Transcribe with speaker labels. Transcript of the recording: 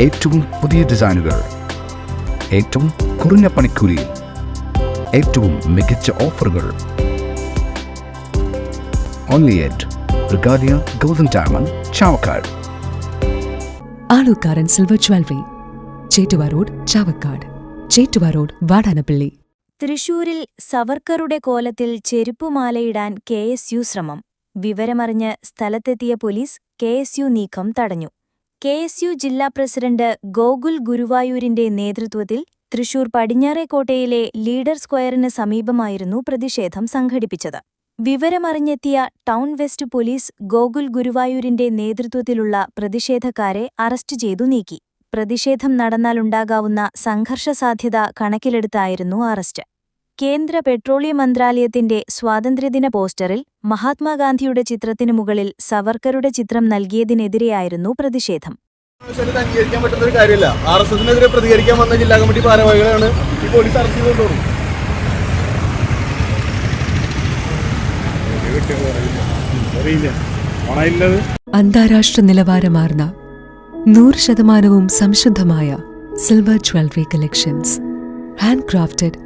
Speaker 1: ഏറ്റവും പുതിയ ഡിസൈനുകൾ ഏറ്റവും കുറഞ്ഞ പണിക്കൂലിയിൽ ഏറ്റവും മികച്ച ഓഫറുകൾ. Only at Regalia golden diamond Chavakkad.
Speaker 2: Alukkaran silver jewellery Chettuva road Chavakkad. Chettuva road Vadanappally.
Speaker 3: തൃശൂരിൽ സവർക്കറുടെ കോലത്തിൽ ചെരുപ്പുമാലയിടാൻ കെ എസ് യു ശ്രമം. വിവരമറിഞ്ഞ് സ്ഥലത്തെത്തിയ പോലീസ് കെ എസ് യു നീക്കം തടഞ്ഞു. കെ എസ് യു ജില്ലാ പ്രസിഡന്റ് ഗോകുൽ ഗുരുവായൂരിന്റെ നേതൃത്വത്തിൽ തൃശൂർ പടിഞ്ഞാറേക്കോട്ടയിലെ ലീഡർ സ്ക്വയറിന് സമീപമായിരുന്നു പ്രതിഷേധം സംഘടിപ്പിച്ചത്. വിവരമറിഞ്ഞെത്തിയ ടൗൺ വെസ്റ്റ് പോലീസ് ഗോകുൽ ഗുരുവായൂരിന്റെ നേതൃത്വത്തിലുള്ള പ്രതിഷേധക്കാരെ അറസ്റ്റ് ചെയ്തു നീക്കി. പ്രതിഷേധം നടന്നാലുണ്ടാകാവുന്ന സംഘർഷസാധ്യത കണക്കിലെടുത്തായിരുന്നു അറസ്റ്റ്. കേന്ദ്ര പെട്രോളിയം മന്ത്രാലയത്തിന്റെ സ്വാതന്ത്ര്യദിന പോസ്റ്ററിൽ മഹാത്മാഗാന്ധിയുടെ ചിത്രത്തിനു മുകളിൽ സവർക്കറുടെ ചിത്രം നൽകിയതിനെതിരെയായിരുന്നു പ്രതിഷേധം.
Speaker 4: അംഗീകരിക്കാൻ പറ്റുന്ന ഒരു കാര്യമില്ല. ആർ എസ് എസിനെതിരെ പ്രതികരിക്കാൻ വന്ന ജില്ലാ കമ്മിറ്റി ഭാരവാഹികളാണ് ഈ പോലീസ് അറസ്റ്റ്
Speaker 2: അന്താരാഷ്ട്ര നിലവാരമാർന്ന നൂറ് ശതമാനവും സംശുദ്ധമായ silver jewellery collections. Hand crafted